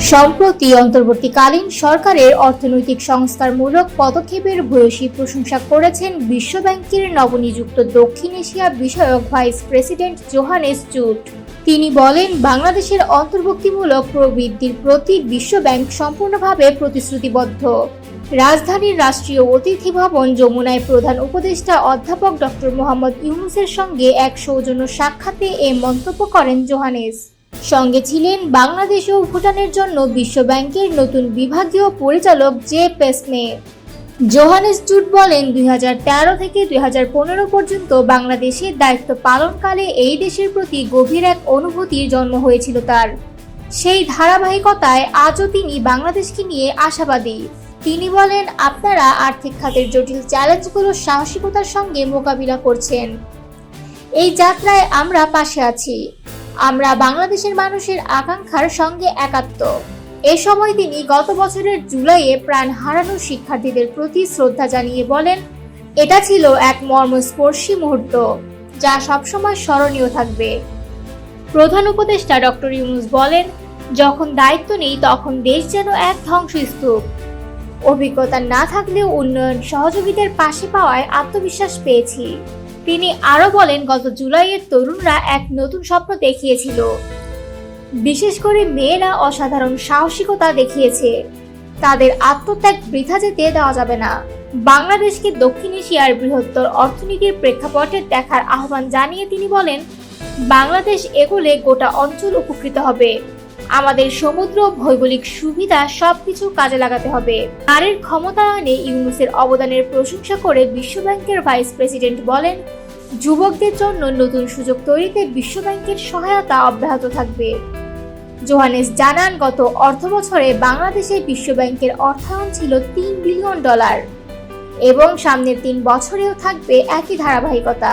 সম্প্রতি অন্তর্বর্তীকালীন সরকারের অর্থনৈতিক সংস্কারমূলক পদক্ষেপের ভূয়সী প্রশংসা করেছেন বিশ্বব্যাংকের নবনিযুক্ত দক্ষিণ এশিয়া বিষয়ক ভাইস প্রেসিডেন্ট জোহানেস জুট তিনি বলেন, বাংলাদেশের অন্তর্ভুক্তিমূলক প্রবৃদ্ধির প্রতি বিশ্বব্যাংক সম্পূর্ণভাবে প্রতিশ্রুতিবদ্ধ। রাজধানীর রাষ্ট্রীয় অতিথি ভবন যমুনায় প্রধান উপদেষ্টা অধ্যাপক ডক্টর মোহাম্মদ ইউনুসের সঙ্গে এক সৌজন্য সাক্ষাতে এ মন্তব্য করেন জোহানেস। সঙ্গে ছিলেন বাংলাদেশ ও ভুটানের জন্য বিশ্বব্যাংকের নতুন বিভাগীয় পরিচালক জে পেসনে। জোহানেস জুট বলেন দু হাজার তেরো থেকে দু হাজার পনেরো পর্যন্ত বাংলাদেশের দায়িত্ব পালনকালে এই দেশের প্রতি গভীর এক অনুভূতির জন্ম হয়েছিল তার। সেই ধারাবাহিকতায় আজও তিনি বাংলাদেশকে নিয়ে আশাবাদী। তিনি বলেন, আপনারা আর্থিক খাতের জটিল চ্যালেঞ্জগুলো সাহসিকতার সঙ্গে মোকাবিলা করছেন। এই যাত্রায় আমরা পাশে আছি। আমরা বাংলাদেশের মানুষের আকাঙ্ক্ষার সঙ্গে একাত্ম। এ সময় তিনি গত বছরের জুলাইয়ে প্রাণ হারানো শিক্ষার্থীদের প্রতি শ্রদ্ধা জানিয়ে বলেন, এটা ছিল এক মর্মস্পর্শী মুহূর্ত, যা সবসময় স্মরণীয় থাকবে। প্রধান উপদেষ্টা ডক্টর ইউনুস বলেন, যখন দায়িত্ব নেই, তখন দেশ যেন এক ধ্বংসস্তূপ। অভিজ্ঞতা না থাকলেও উন্নয়ন সহযোগীদের পাশে পাওয়ায় আত্মবিশ্বাস পেয়েছি। তিনি আরও বলেন, গত জুলাইয়ের তরুণরা এক নতুন স্বপ্ন দেখিয়েছিল। বিশেষ করে মেয়েরা অসাধারণ সাহসিকতা দেখিয়েছে। তাদের আত্মত্যাগ বৃথা যেতে দেওয়া যাবে না। বাংলাদেশকে দক্ষিণ এশিয়ার বৃহত্তর অর্থনীতির প্রেক্ষাপটে দেখার আহ্বান জানিয়ে তিনি বলেন, বাংলাদেশ এগোলে গোটা অঞ্চল উপকৃত হবে। আমাদের সমুদ্র, ভৌগোলিক সুবিধা সবকিছু কাজে লাগাতে হবে। নারীর ক্ষমতায়নে ইউনুসের অবদানের প্রশংসা করে বিশ্বব্যাংকের ভাইস প্রেসিডেন্ট বলেন, যুবকদের জন্য নতুন সুযোগ তৈরিতে বিশ্বব্যাংকের সহায়তা অব্যাহত থাকবে। জোহানেস জানান, গত অর্থবছরে বাংলাদেশে বিশ্বব্যাংকের অর্থায়ন ছিল তিন বিলিয়ন ডলার এবং সামনের তিন বছরেও থাকবে একই ধারাবাহিকতা।